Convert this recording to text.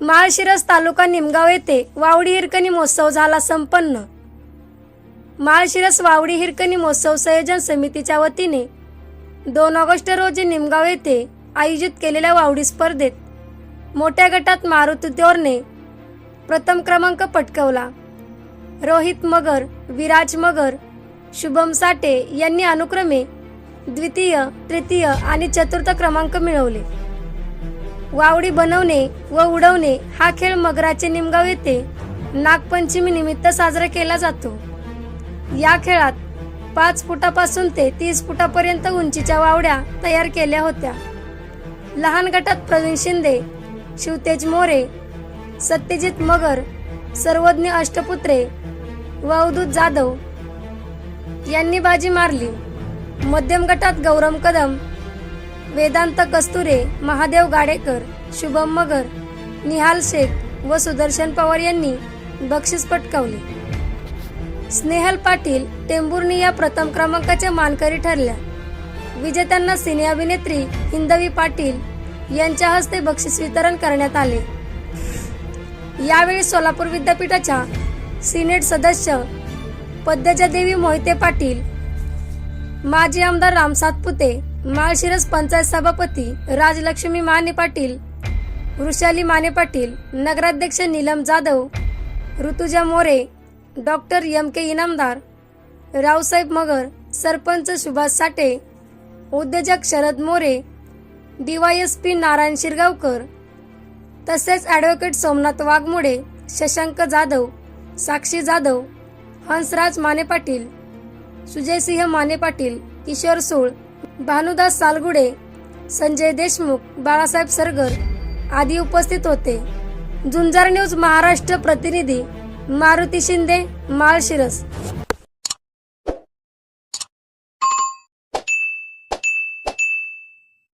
माळशिरस तालुका निमगाव येथे वावडी हिरकणी महोत्सव झाला संपन्न. माळशिरस वावडी हिरकणी महोत्सव संयोजन समितीच्या वतीने दोन ऑगस्ट रोजी निमगाव येथे आयोजित केलेल्या वावडी स्पर्धेत मोठ्या गटात मारुती देवरने प्रथम क्रमांक पटकवला. रोहित मगर विराज मगर शुभम साठे यांनी अनुक्रमे द्वितीय तृतीय आणि चतुर्थ क्रमांक मिळवले. वावडी बनवणे व उडवणे हा खेळ मगराचे निमगाव येथे नागपंचमी निमित्त साजरा केला जातो. या खेळात पाच फुटापासून ते तीस फुटापर्यंत उंचीच्या वावड्या तयार केल्या होत्या. लहान गटात प्रवीण शिंदे शिवतेज मोरे सत्यजित मगर सर्वज्ञ अष्टपुत्रे व अवधूत जाधव यांनी बाजी मारली. मध्यम गटात गौरम कदम वेदांत कस्तुरे महादेव गाडेकर शुभम मगर निहाल शेख व सुदर्शन पवार यांनी बक्षीस पटकावले. स्नेहल पाटील टेंभुर्णी या प्रथम क्रमांकाच्या मानकरी ठरल्या. विजेत्यांना सिने अभिनेत्री हिंदवी पाटील यांच्या हस्ते बक्षीस वितरण करण्यात आले. यावेळी सोलापूर विद्यापीठाच्या सिनेट सदस्य पद्मजा देवी मोहिते पाटील माजी आमदार राम सातपुते माळशिरस पंचायत सभापती राजलक्ष्मी माने पाटील वृषाली माने पाटील नगराध्यक्ष Neelam Jadhav Rutuja More doctor M K Inamdar Raosaheb Magar sarpanch Subhash Sathe उद्योजक शरद मोरे डीवायएसपी नारायण शिरगावकर तसेच ॲडव्होकेट सोमनाथ वाघमोडे शशांक जाधव साक्षी जाधव हंसराज माने पाटील सुजयसिंह माने पाटील किशोर सूळ भानुदास सालगुडे संजय देशमुख बाळासाहेब सरगर आदी उपस्थित होते. झुंजार न्यूज महाराष्ट्र प्रतिनिधी मारुती शिंदे माळशिरस.